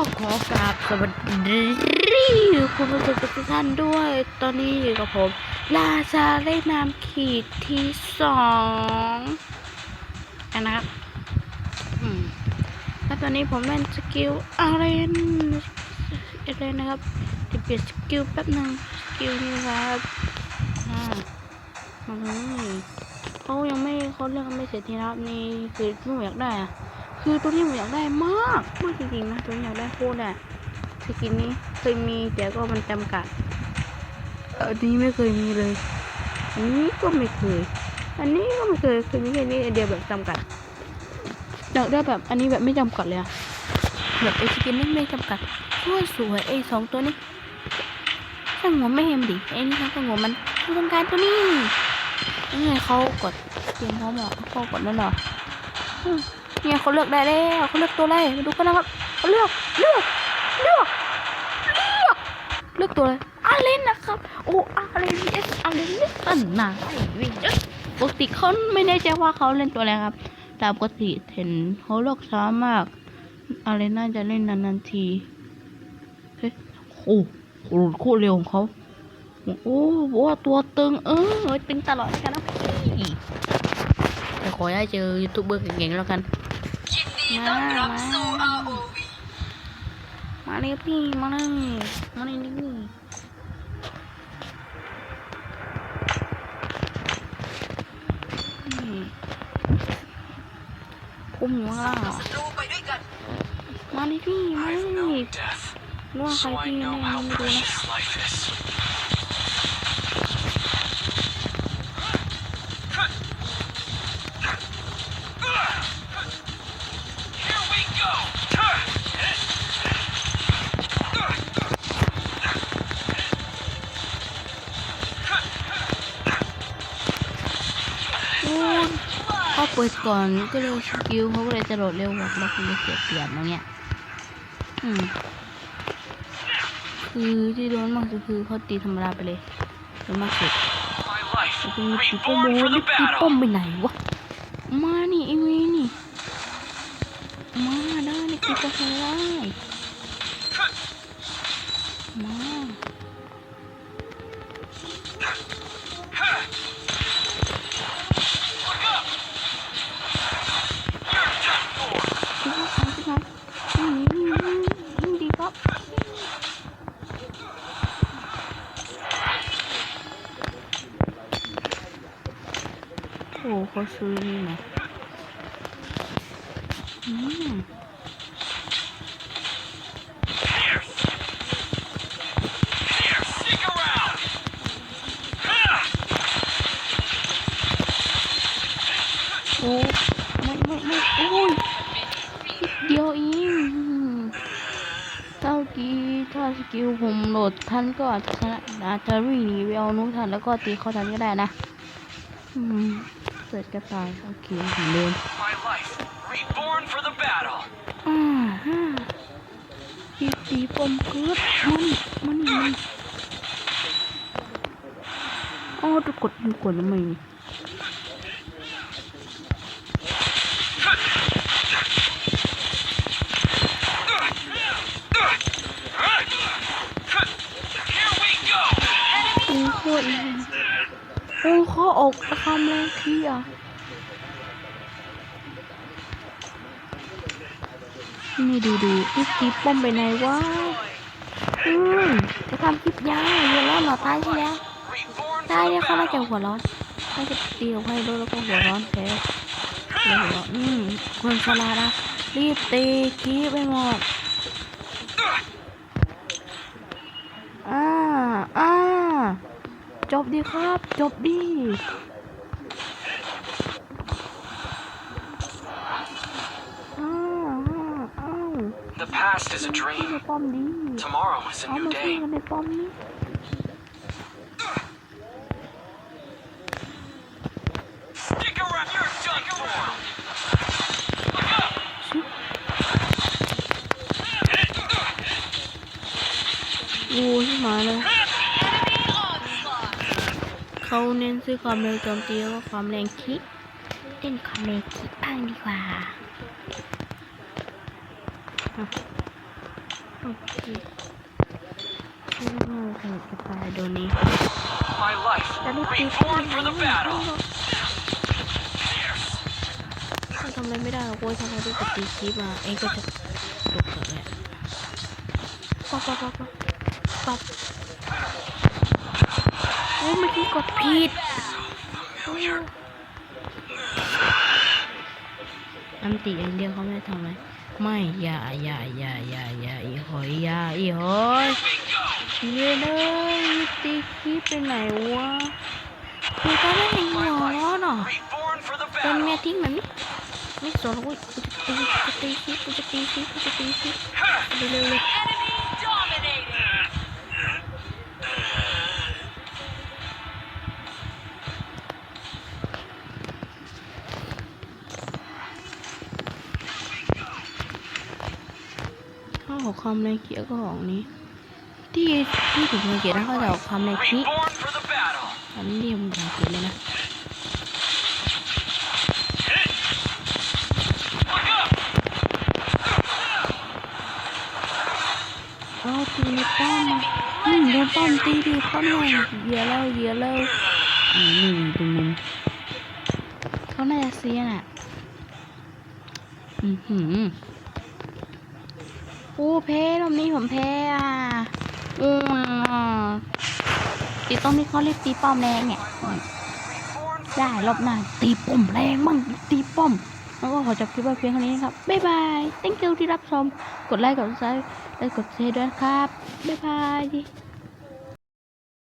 ขอกราบสวัสดีคุณผู้ชมทุกท่านด้วย ตอนนี้อยู่กับผม ราชาเล่นน้ำขีดที่สองอันนะครับแล้วตอนนี้ผมเล่นสกิลอะไรนอะไรนะครับจะเปลี่ยนสกิลแป๊บหนึงสกิลนี้ครับอ่ามเลยเขายังไม่เขาเรื่องไม่เสร็จทีนะครับนี่คือที่ผมอยากได้อะ คือตัวนี้ผมอยากได้มากมากจริงๆนะตัวนี้อยากได้โคตรอะสกินนี้เคยมีแต่ก็มันจำกัดอันนี้ไม่เคยมีเลย อันนี้ก็ไม่เคย อันนี้ก็ไม่เคยเคยมีแค่นี้เดียวแบบจำกัดอยากได้แบบอันนี้แบบไม่จำกัดเลยอะแบบไอสกินนี้ไม่จำกัดโคตรสวยไอสองตัวนี้ช่างหัวไม่เห็นดิไอนี่ช่างหัวมันต้องการตัวนี้ยังไงเขากดเตรียมพร้อมเหรอเขากดแล้วเหรอ เนี่ยเขาเลือกได้แล้วเขาเลือกตัวอะไรมาดูกันนะครับเขาเลือกเลือกเลือกเลือกเลือกตัวอะไรอาเลนนะครับโอ้อาเลนเอสอาเลนนี่ตันนะไอวิ่งเอ้ยปกติเขาไม่แน่ใจว่าเขาเล่นตัวอะไรครับแต่ปกติเห็นเขาเลือกช้ามากอาเลนน่าจะเล่นนานๆทีเฮ้ยโอ้โหคตรเร็วของเขาโอ้โหตัวตึงเออตึงตลอดกันนะพี่ขอให้เจอยูทูบเบอร์เก่งๆแล้วกัน ยินดีต้อนรับสู่ ROV มาเลยพี่มาเลยมาเลยนี่คุ้มอยู่างล่าด้วยกันมาเลยพี่มาเลยรู้ว่าใครพี่แน่ know ไม่ how รู้นะ เขาเปิดก่อนก็เลยสกิลเขาก็เลยจะโดดเร็วกว่าเราคือเสียเปรียบนะเนี่ยอืมคือที่โดนมากสุดคือเขาตีธรรมดาไปเลยโดนมากสุดสุดที่ตีป้อมโอ้ for ย the ตีป้อมไปไหนวะมานี่ไอ้เวนี่มาได้นี่ตีป้อมไปได้ โอ้เขาซื้อนี่นะอืมโอ้ไม่ไม่ไม่โอ้ยเดียวเองเท่ากี้ถ้าสกิลผมโหลดทันก็อาจจะชนะอาจจะวิ่งหนีไปเอานู้นทันแล้วก็ตีเขาทันก็ได้นะ อืม เสร็จก็ตายโอเคเหมือนเดิม My life reborn for the battle. อ่าฮะตีตีปมเกิดมันมันมันอ๋อจะกดอยู่กดทำไม Here we go. โอ้โคตรแรง โอ้ขาออกคำแรงทีอะนี่ดูดูอีตีป้อมไปไหนวะอืมจะทำคลิปยาวเยอะแล้วเหรอตายใช่แล้ว Reborn ตายเนี่ยเขาน่าจะหัวร้อนน่าจะตีกับใครด้วยแล้วก็หัวร้อนแพ้หัวร้อนอืมคนฉลาดนะรีบตีคีบไปหมดอ่าอ่า จบดีครับ จบดีอ้าวอ้าวอ้าว The past is a ใน dream. ป้อมดี Tomorrow is a เอา new มาสู้ day. กันในป้อมนี้ Stick around. You're done for. Look up. โอ้ยมาเลย เขาเน้นซื้อความเร็วโจมตีแล้วก็ความแรงคิดเล่นความแรงคิดบ้างดีกว่าโอเคโอ้โหจะตายโดนนี้ My life จะรีบตีป้อม reborn for the battle. ถ้าทำอะไรไม่ได้หรอกเว้ยถ้าเราได้กดตีคลิปมาเองก็จะตกแบบเนี้ยป๊อปป๊อปป๊อปป๊บ อปป๊อปโอ้เมื่อกี้กดผิด Familiar. อันตีเดียวเขาไม่ทำอะไรไม่อย่าอย่าอย่าอย่าอย่าอีหอยอย่าอีหอยเย้เลยตีคลิปไปไหนวะคือก็ไม่เห็นหัวร้อนหรอ Reborn for the เป็นเมีย battle. ทิ้งมันไม่สนกูจะตีกูจะตีคลิปกูจะตีคลิปกูจะตีคลิปเร็วๆเลย ข้าวของคำในเกียร์ก็ของนี้ ที่ที่ถูกในเกียร์นะเขาจะเอาคำในคลิป Reborn for the battle. อันนี้เรียกมันเกียร์เลยนะเอาตีป้อมมาอืมโดนป้อมตีดิป้อมเลยเยียแล้วเยียแล้วอืมนี่ตรงมุมเขาน่าจะเสียน่ะ อือหือ อ้แพ้รอบนี้ผมแพ้อะอู้ตีต้องมีเขาเรียกตีป้อมแรงเนี่ยได้รอบหน้าตีป้อมแรงมั่งตีป้อมแล้วก็ขอจบคลิปไว้เพียงเท่านี้นะครับ บ๊ายบาย thank you ที่รับชม กดไลค์ กดซับและกดแชร์ด้วยครับ บ๊ายบาย